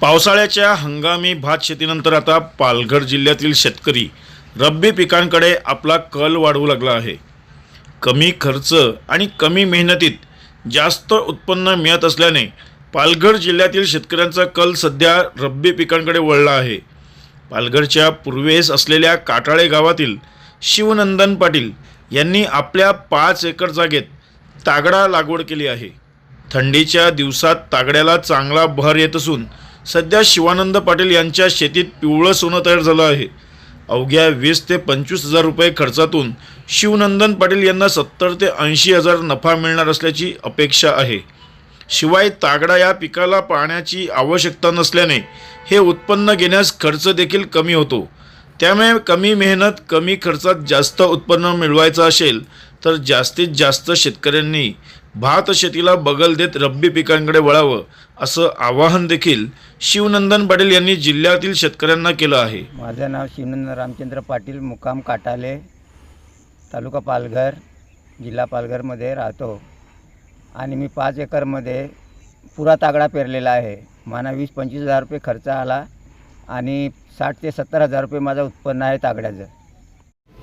पावसाळ्याच्या हंगामी भात शेतीनंतर आता पालघर जिल्ह्यातील शेतकरी रब्बी पिकांकडे आपला कल वाढवू लागला आहे. कमी खर्च आणि कमी मेहनतीत जास्त उत्पन्न मिळत असल्याने पालघर जिल्ह्यातील शेतकऱ्यांचा कल सध्या रब्बी पिकांकडे वळला आहे. पालघरच्या पूर्वेस असलेल्या काटाळे गावातील शिवनंदन पाटील यांनी आपल्या पाच एकर जागेत तागडा लागवड केली आहे. थंडीच्या दिवसात तागड्याला चांगला भर येत असून सध्या शिवानंद पाटील यांच्या शेतीत पिवळं सोनं तयार झालं आहे. अवघ्या वीस ते पंचवीस हजार रुपये खर्चातून शिवनंदन पाटील यांना सत्तर ते ऐंशी हजार नफा मिळणार असल्याची अपेक्षा आहे. शिवाय तागडा या पिकाला पाण्याची आवश्यकता नसल्याने हे उत्पन्न घेण्यास खर्च देखील कमी होतो. त्यामुळे कमी मेहनत कमी खर्चात जास्त उत्पन्न मिळवायचं असेल तर जास्तीत जास्त शेतकऱ्यांनी भात शेतीला बगल देत रब्बी पिकांकडे वळावं असं आवाहन देखील शिवनंदन पाटील यांनी जिल्ह्यातील शेतकऱ्यांना केलं आहे. माझं नाव शिवनंद रामचंद्र पाटील मुक्काम काटाले तालुका पालघर जिल्हा पालघरमध्ये राहतो. आणि मी पाच एकरमध्ये पुरा तागडा पेरलेला आहे. मला वीस पंचवीस हजार रुपये खर्च आला आणि साठ ते सत्तर हजार रुपये माझं उत्पन्न आहे तागड्याचं.